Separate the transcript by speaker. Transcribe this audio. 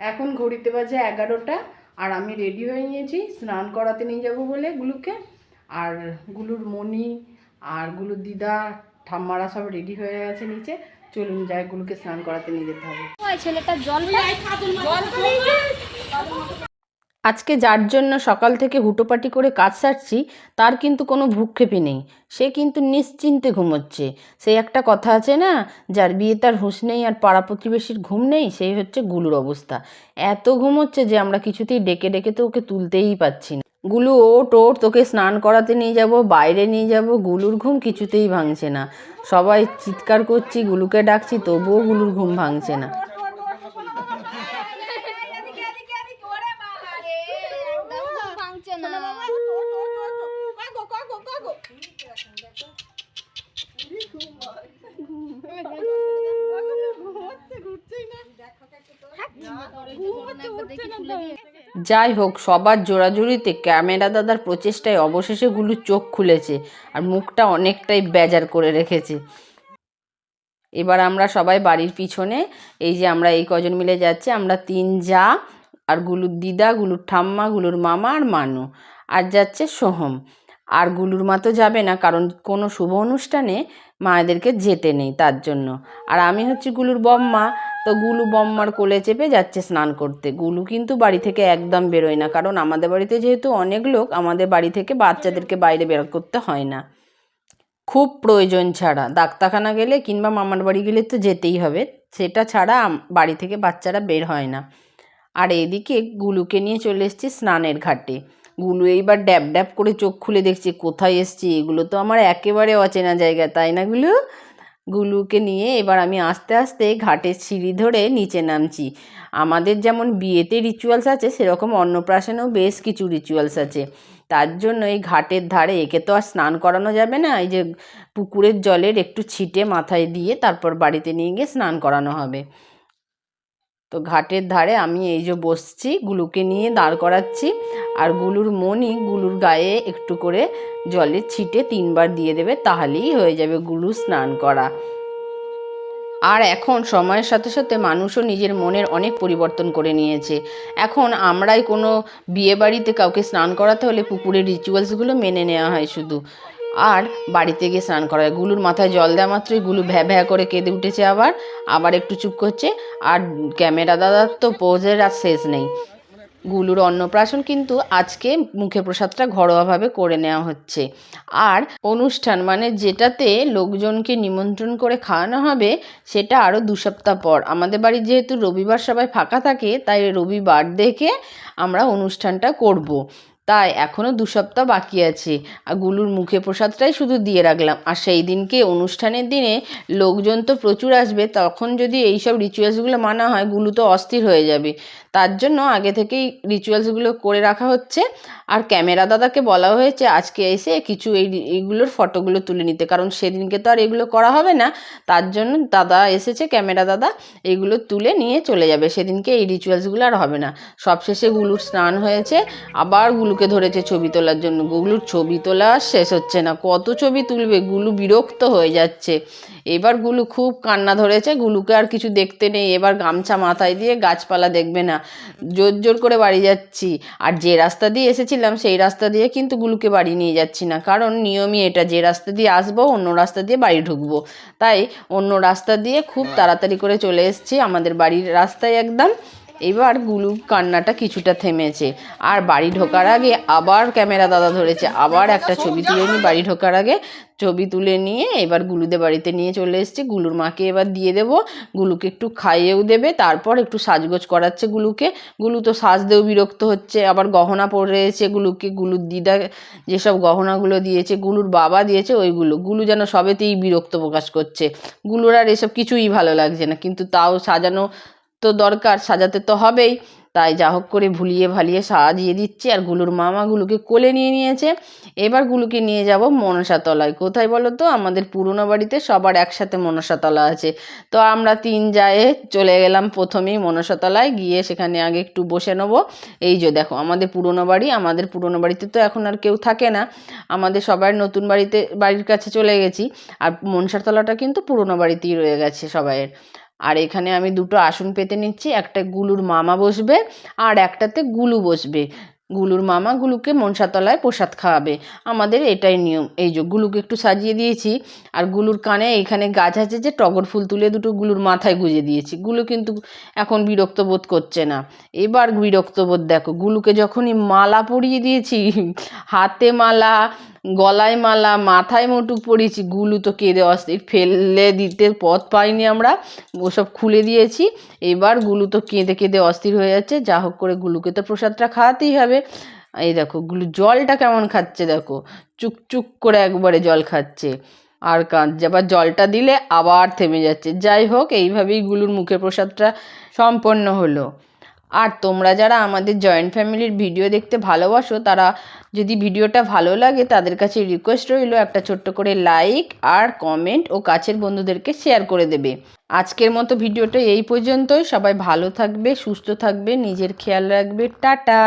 Speaker 1: এখন ঘড়িতে বাজে এগারোটা, আর আমি রেডি হয়ে নিয়েছি, স্নান করাতে নিয়ে যাব বলে গুলুকে। আর গুলুর মনি আর গুলুর দিদা, ঠাম্মারা সব রেডি হয়ে গেছে নিচে। চলুন যাই, গুলুকে স্নান করাতে নিয়ে যেতে হবে।
Speaker 2: ছেলেটা জল
Speaker 1: আজকে যার জন্য সকাল থেকে হুটোপাটি করে কাজ সারছি, তার কিন্তু কোনো ভূক্ষেপই নেই। সে কিন্তু নিশ্চিন্তে ঘুমোচ্ছে। সেই একটা কথা আছে না, যার বিয়ে তার হুঁশ নেই আর পাড়া প্রতিবেশীর ঘুম নেই, সেই হচ্ছে গুলুর অবস্থা। এত ঘুমোচ্ছে যে আমরা কিছুতেই ডেকে ডেকে তো ওকে তুলতেই পাচ্ছি না। গুলু ওট ওট তোকে স্নান করাতে নিয়ে যাব, বাইরে নিয়ে যাব, গুলুর ঘুম কিছুতেই ভাঙছে না। সবাই চিৎকার করছি, গুলুকে ডাকছি, তবুও গুলুর ঘুম ভাঙছে না।
Speaker 2: না।
Speaker 1: যাই হোক সবার জোড়াজুড়িতে ক্যামেরা দাদার প্রচেষ্টায় অবশেষে গুলু চোখ খুলেছে আর মুখটা অনেকটাই বেজার করে রেখেছে। এবার আমরা সবাই বাড়ির পিছনে এই যে আমরা এই কজন মিলে যাচ্ছি আমরা তিন যা আর গুলুর দিদা, গুলুর ঠাম্মা, গুলুর মামা আর মানু। আর যাচ্ছে সোহম। আর গুলুর মা তো যাবে না, কারণ কোনো শুভ অনুষ্ঠানে মায়েদেরকে যেতে নেই তার জন্য। আর আমি হচ্ছি গুলুর বম্মা, তো গুলু বম্মার কোলে চেপে যাচ্ছে স্নান করতে। গুলু কিন্তু বাড়ি থেকে একদম বেরোয় না, কারণ আমাদের বাড়িতে যেহেতু অনেক লোক, আমাদের বাড়ি থেকে বাচ্চাদেরকে বাইরে বের করতে হয় না। খুব প্রয়োজন ছাড়া। ডাক্তারখানা গেলে কিংবা মামার বাড়ি গেলে তো যেতেই হবে। সেটা ছাড়া বাড়ি থেকে বাচ্চারা বের হয় না। আর এদিকে গুলুকে নিয়ে চলে এসছি স্নানের ঘাটে। গুলু এইবার ড্যাব ড্যাব করে চোখ খুলে দেখছে, কোথায় এসছি? এগুলো তো আমার একেবারে অচেনা জায়গা, তাই না গুলু? গুলুকে নিয়ে এবার আমি আস্তে আস্তে ঘাটের সিঁড়ি ধরে নিচে নামছি। আমাদের যেমন বিয়েতে রিচুয়ালস আছে, সেরকম অন্নপ্রাশনেও বেশ কিছু রিচুয়ালস আছে। তার জন্য এই ঘাটের ধারে একে তো আর স্নান করানো যাবে না, এই যে পুকুরের জলের একটু ছিটে মাথায় দিয়ে তারপর বাড়িতে নিয়ে গিয়ে স্নান করানো হবে। তো ঘাটের ধারে আমি এই যে বসছি, গুলুকে নিয়ে দাঁড় করাচ্ছি আর গুলুর মনি গুলুর গায়ে একটু করে জলের ছিটে তিনবার দিয়ে দেবে, তাহলেই হয়ে যাবে গুলু স্নান করা। আর এখন সময়ের সাথে সাথে মানুষও নিজের মনের অনেক পরিবর্তন করে নিয়েছে। এখন আমরাই কোনো বিয়ে বাড়িতে কাউকে স্নান করাতে হলে পুকুরের রিচুয়ালসগুলো মেনে নেওয়া হয় শুধু। আর বাড়িতে গিয়ে স্নান করা হয় গুলুর মাথায় জল দেওয়া মাত্রই গুলু ভ্যা ভ্যা করে কেঁদে উঠেছে আবার আবার একটু চুপ করছে। আর ক্যামেরা দাদার তো পোজের আর শেষ নেই। গুলুর অন্নপ্রাশন কিন্তু আজকে মুখে প্রসাদটা ঘরোয়াভাবে করে নেওয়া হচ্ছে। আর অনুষ্ঠান মানে যেটাতে লোকজনকে নিমন্ত্রণ করে খাওয়ানো হবে, সেটা আরও দু সপ্তাহ পর। আমাদের বাড়ি যেহেতু রবিবার সবাই ফাঁকা থাকে, তাই রবিবার দেখে আমরা অনুষ্ঠানটা করব। তাই এখনও দু সপ্তাহ বাকি আছে। আর গুলুর মুখে প্রসাদটাই শুধু দিয়ে রাখলাম। আর সেই দিনকে অনুষ্ঠানের দিনে লোকজন তো প্রচুর আসবে, তখন যদি এইসব রিচুয়ালসগুলো মানা হয়, গুলু তো অস্থির হয়ে যাবে। তার জন্য আগে থেকেই রিচুয়ালসগুলো করে রাখা হচ্ছে। আর ক্যামেরা দাদাকে বলা হয়েছে, আজকে এসে কিছু এই এইগুলোর ফটোগুলো তুলে নিতে। কারণ সেদিনকে তো আর এগুলো করা হবে না। তার জন্য দাদা এসেছে, ক্যামেরা দাদা, এগুলো তুলে নিয়ে চলে যাবে। সেদিনকে এই রিচুয়ালসগুলো আর হবে না। সবশেষে গুলুর স্নান হয়েছে। আবার গুলুকে ধরেছে ছবি তোলার জন্য। গুলুর ছবি তোলা শেষ হচ্ছে না। কত ছবি তুলবে? গুলু বিরক্ত হয়ে যাচ্ছে। এবার গুলু খুব কান্না ধরেছে। গুলুকে আর কিছু দেখতে নেই। এবার গামছা মাথায় দিয়ে গাছপালা দেখবে না। জোর জোর করে বাড়ি যাচ্ছি। আর যে রাস্তা দিয়ে এসেছিলাম, সেই রাস্তা দিয়ে কিন্তু গুলুকে বাড়ি নিয়ে যাচ্ছি না। কারণ নিয়মই এটা, যে রাস্তা দিয়ে আসব, অন্য রাস্তা দিয়ে বাড়ি ঢুকবো। তাই অন্য রাস্তা দিয়ে খুব তাড়াতাড়ি করে চলে এসেছি। আমাদের বাড়ির রাস্তায় একদম এবার গুলু কান্নাটা কিছুটা থেমেছে। আর বাড়ি ঢোকার আগে আবার ক্যামেরা দাদা ধরেছে। আবার একটা ছবি তুলে নিই বাড়ি ঢোকার আগে ছবি তুলে নিয়ে এবার গুলুদের বাড়িতে নিয়ে চলে এসেছি। গুলুর মাকে এবার দিয়ে দেবো। গুলুকে একটু খাইয়েও দেবে। তারপর একটু সাজগোজ করাচ্ছে গুলুকে। গুলু তো সাজতেও বিরক্ত হচ্ছে। আবার গহনা পরেছে গুলুকে। গুলুর দিদা যেসব গহনাগুলো দিয়েছে, গুলুর বাবা দিয়েছে ওইগুলো। গুলু যেন সবেতেই বিরক্ত প্রকাশ করছে। গুলুর আর এসব কিছুই ভালো লাগছে না। কিন্তু তাও সাজানো তো দরকার, সাজাতে তো হবেই। তাই যা হোক করে ভুলিয়ে ভালিয়ে সাজিয়ে দিচ্ছে আর গুলুর মামা গুলুকে কোলে নিয়ে নিয়েছে। এবার গুলুকে নিয়ে যাব মনসাতলায় কোথায় বলো তো? আমাদের পুরনো বাড়িতে সবার একসাথে মনসাতলা আছে। তো আমরা তিন জায়ে চলে গেলাম প্রথমেই মনসাতলায় গিয়ে সেখানে আগে একটু বসে নেব। এই যে দেখো, আমাদের পুরনো বাড়ি, আমাদের পুরনো বাড়িতে তো এখন আর কেউ থাকে না। আমাদের সবার নতুন বাড়িতে, বাড়ির কাছে চলে গেছি। আর মনসাতলাটা কিন্তু পুরনো বাড়িতেই রয়ে গেছে সবাইয়ের। আর এখানে আমি দুটো আসন পেতে নিচ্ছি, একটা গুলুর মামা বসবে আর একটাতে গুলু বসবে। গুলুর মামা গুলুকে মনসাতলায় প্রসাদ খাওয়াবে। আমাদের এটাই নিয়ম। এই যে গুলুকে একটু সাজিয়ে দিয়েছি আর গুলুর কানে এখানে গাছ আছে যে টগর ফুল তুলে দুটো গুলুর মাথায় গুজে দিয়েছি। গুলু কিন্তু এখন বিরক্ত বোধ করছে না। এবার বিরক্ত বোধ দেখো, গুলুকে যখনই মালা পরিয়ে দিয়েছি, হাতে মালা গলায় মালা, মাথায় মুটুক পরিয়েছি গুলু তো কেঁদে অস্থির। ফেলে দিতে পথ পাইনি আমরা, ওসব খুলে দিয়েছি। এবার গুলু তো কেঁদে কেঁদে অস্থির হয়ে যাচ্ছে। যা হোক করে গুলুকে তো প্রসাদটা খাওয়াতেই হবে। এই দেখো, গুলু জলটা কেমন খাচ্ছে দেখো। চুক চুক করে একবারে জল খাচ্ছে। আর কাঁদছে, আবার জলটা দিলে আবার থেমে যাচ্ছে। যাই হোক, এইভাবেই গুলুর মুখে প্রসাদটা সম্পন্ন হলো। আর তোমরা যারা আমাদের জয়েন্ট ফ্যামিলির ভিডিও দেখতে ভালোবাসো, তারা যদি ভিডিওটা ভালো লাগে, তাদের কাছে রিকোয়েস্ট রইল একটা ছোট্ট করে লাইক আর কমেন্ট ও কাছের বন্ধুদেরকে শেয়ার করে দেবে। আজকের মতো ভিডিওটা এই পর্যন্তই। সবাই ভালো থাকবে, সুস্থ থাকবে, নিজের খেয়াল রাখবে। টাটা!